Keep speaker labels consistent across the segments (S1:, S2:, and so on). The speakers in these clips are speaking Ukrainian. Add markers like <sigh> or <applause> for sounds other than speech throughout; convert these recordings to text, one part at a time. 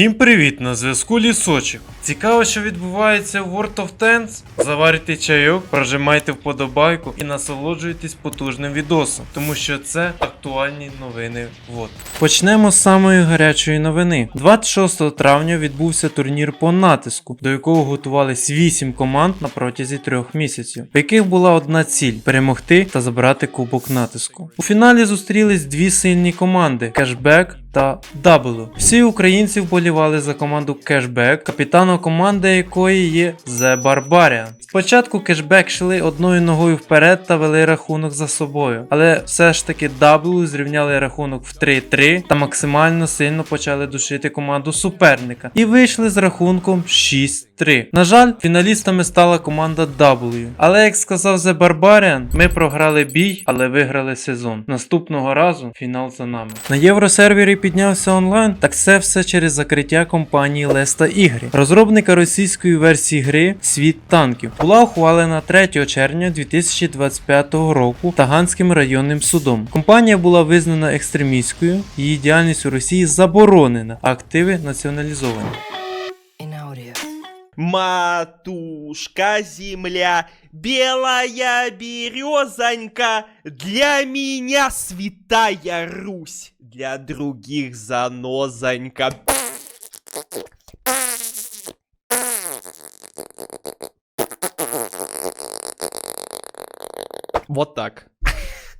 S1: Всім привіт! На зв'язку Лісочок. Цікаво, що відбувається в World of Tanks? Заварите чайок, прожимайте вподобайку і насолоджуйтесь потужним відосом, тому що це актуальні новини. Вот. Почнемо з самої гарячої новини. 26 травня відбувся турнір по натиску, до якого готувались 8 команд на протязі трьох місяців, в яких була одна ціль перемогти та забрати кубок натиску. У фіналі зустрілись дві сильні команди Кешбек та Даблу. Всі українці вболівали за команду Кешбек, капітаном команди якої є The Barbarian. Спочатку Кешбек йшли одною ногою вперед та вели рахунок за собою, але все ж таки Даблу зрівняли рахунок в 3-3 та максимально сильно почали душити команду суперника і вийшли з рахунком 6-3. На жаль, фіналістами стала команда W. Але як сказав The Barbarian, ми програли бій, але виграли сезон. Наступного разу фінал за нами. На євросервері піднявся онлайн, так це все через закриття компанії Леста Ігри, розробника російської версії гри Світ танків. Була ухвалена 3 червня 2025 року Таганським районним судом. Компанія була визнана екстремістською, її діяльність у Росії заборонена, а активи націоналізовані.
S2: Матушка земля, белая березонька, для меня святая Русь, для других занозонька. Вот так.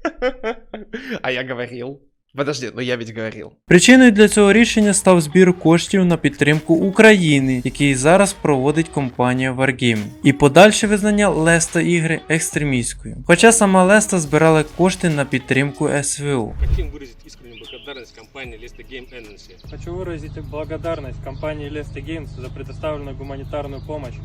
S2: <laughs> А я говорил. Подожди, ну я ведь говорил.
S1: Причиною для цього рішення став збір коштів на підтримку України, який зараз проводить компанія Wargaming, і подальше визнання Леста ігри екстремістською. Хоча сама Леста збирала кошти на підтримку СВО.
S3: Хотим выразить искреннюю благодарность компании Lesta Game Agency.
S4: Хочу выразить благодарность компании Lesta Games за предоставленную гуманитарную помощь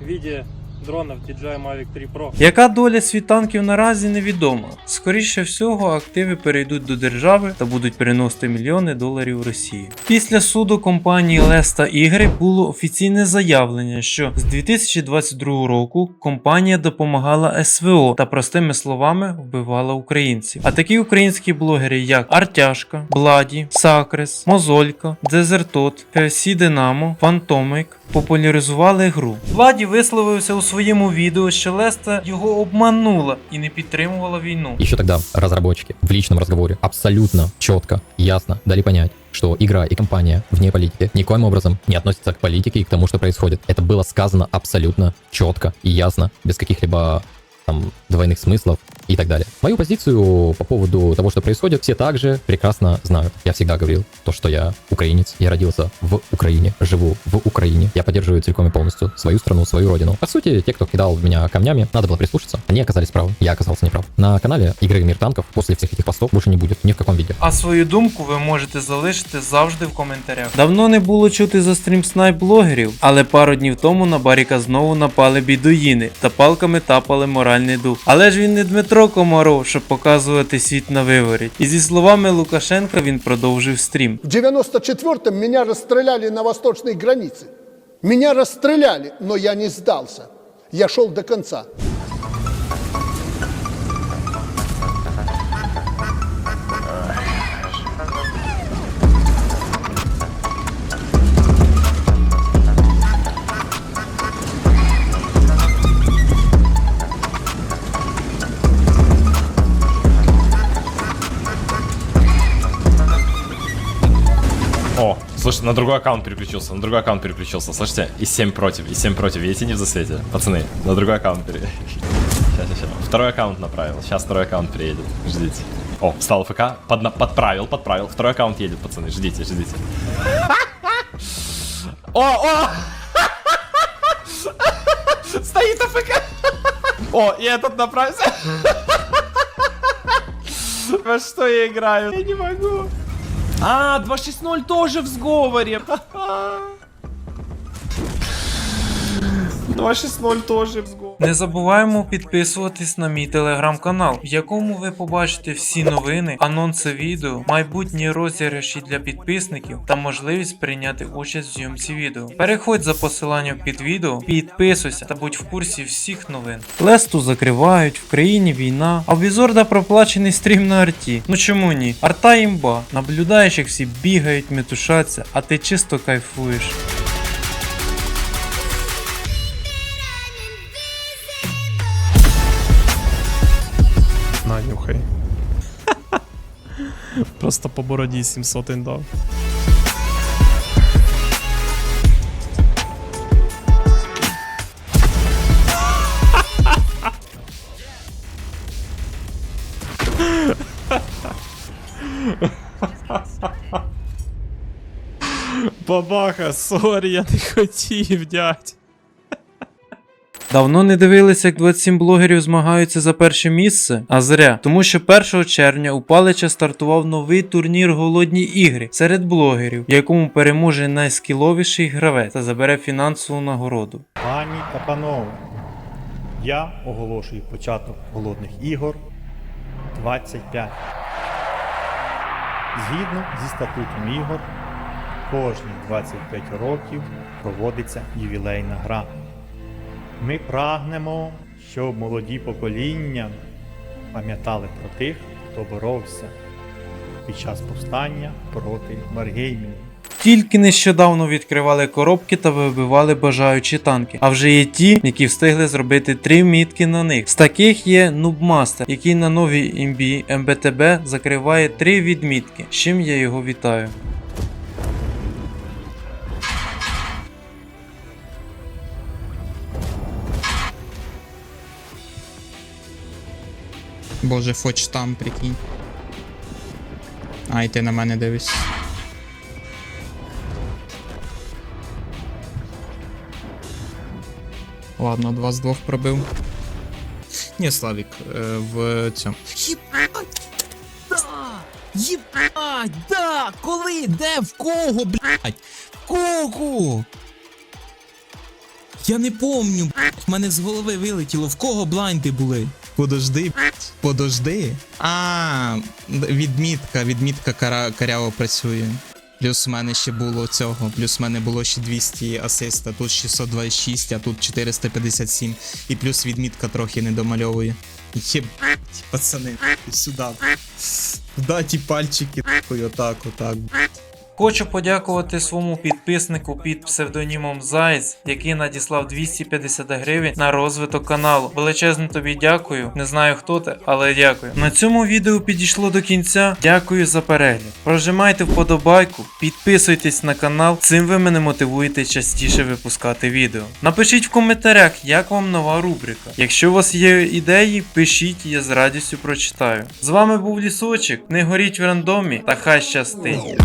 S4: в виде дронов DJI Mavic 3 Pro.
S1: Яка доля світанків наразі невідома. Скоріше всього, активи перейдуть до держави та будуть переносити мільйони доларів Росії. Після суду компанії Леста Ігри було офіційне заявлення, що з 2022 року компанія допомагала СВО та простими словами вбивала українців. А такі українські блогери, як Артяшка, Бладі, Сакрес, Мозолька, Дезертот, KFC Динамо, Фантомик популяризували гру. Владі висловився у своєму відео, що Леста його обманула і не підтримувала війну.
S5: Еще тогда разработчики в личном разговоре абсолютно четко, ясно дали понять, что игра и компания вне политики никоим образом не относятся к политике и к тому, что происходит. Это было сказано абсолютно четко и ясно, без каких-либо там двойных смыслов и так далее. Мою позицию по поводу того, что происходит, все также прекрасно знают. Я всегда говорил то, что я украинец, я родился в Украине, живу в Украине, я поддерживаю целиком и полностью свою страну, свою родину. По сути, те, кто кидал в меня камнями, надо было прислушаться. Они оказались правы, я оказался неправ. На канале игры Мир танков после всех этих постов больше не будет ни в каком виде.
S1: А свою думку ви можете залишити завжди в коментарях. Давно не було чути за стрім снайп блогерів, але пару днів тому на Баріка знову напали бідуїни та палками тапали моральний дух. Але ж він не Дмитро Комаров, щоб показувати світ на виворі. І зі словами Лукашенка він продовжив стрім.
S6: В 94-м мене розстріляли на восточній границі. Меня розстріляли, но я не здався. Я йшов до конца.
S7: На другой аккаунт переключился, на другой аккаунт переключился. Слышите? И 7 против, и 7 против. Видите, не в засвете. Пацаны, на другой аккаунт пере... <laughs> Сейчас, сейчас, сейчас. Второй аккаунт направил. Сейчас второй аккаунт приедет. Ждите. О, встал ФК, подна- подправил, подправил. Второй аккаунт едет, пацаны. Ждите, ждите. О, о! <laughs> Стоит АФК! О, и этот направился. <laughs> Во что я играю? Я не могу. А, 260 тоже в сговоре. 260 тоже.
S1: Не забуваємо підписуватись на мій телеграм-канал, в якому ви побачите всі новини, анонси відео, майбутні розіграші для підписників та можливість прийняти участь в зйомці відео. Переходь за посиланням під відео, підписуйся та будь в курсі всіх новин. Лесту закривають, в країні війна, а Візорда проплачений стрім на арті. Ну чому ні? Арта імба. Наблюдаєш, як всі бігають, метушаться, а ти чисто кайфуєш.
S8: На, нюхай. <laughs> Просто по бороді 700 індав. <laughs> Бабаха, сорі, я не хотів, дядь.
S1: Давно не дивилися, як 27 блогерів змагаються за перше місце, а зря, тому що 1 червня у Палича стартував новий турнір Голодні ігри серед блогерів, в якому переможе найскіловіший гравець та забере фінансову нагороду.
S9: Пані та панове, я оголошую початок голодних ігор 25. Згідно зі статутом ігор, кожні 25 років проводиться ювілейна гра. Ми прагнемо, щоб молоді покоління пам'ятали про тих, хто боровся під час повстання проти Варгеймінів.
S1: Тільки нещодавно відкривали коробки та вибивали бажаючі танки. А вже є ті, які встигли зробити три мітки на них. З таких є Нубмастер, який на новій імбі МБТБ закриває три відмітки. З чим я його вітаю.
S10: Боже, фоч там, прикинь. Ай, ти на мене дивись. Ладно, два з двох пробив. Ні, Славік, е, в цьому. Єбать! Да! Єбать! Да! Коли? Де? В кого, блядь? В кого? Я не помню, блядь. В мене з голови вилетіло. В кого блайнди були? Подожди. Подожди. А, відмітка, відмітка кара, каряво працює. Плюс в мене ще було цього, плюс в мене було ще 200 асиста, тут 626, а тут 457. І плюс відмітка трохи не домальовує. Єбать, пацани, сюди. Куда ті пальчики, отак, отак.
S1: Хочу подякувати своєму підписнику під псевдонімом Зайць, який надіслав 250 гривень на розвиток каналу. Величезно тобі дякую. Не знаю хто ти, але дякую. На цьому відео підійшло до кінця. Дякую за перегляд. Прожимайте вподобайку, підписуйтесь на канал. Цим ви мене мотивуєте частіше випускати відео. Напишіть в коментарях, як вам нова рубрика. Якщо у вас є ідеї, пишіть, я з радістю прочитаю. З вами був Лісочок. Не горіть в рандомі та хай щастить.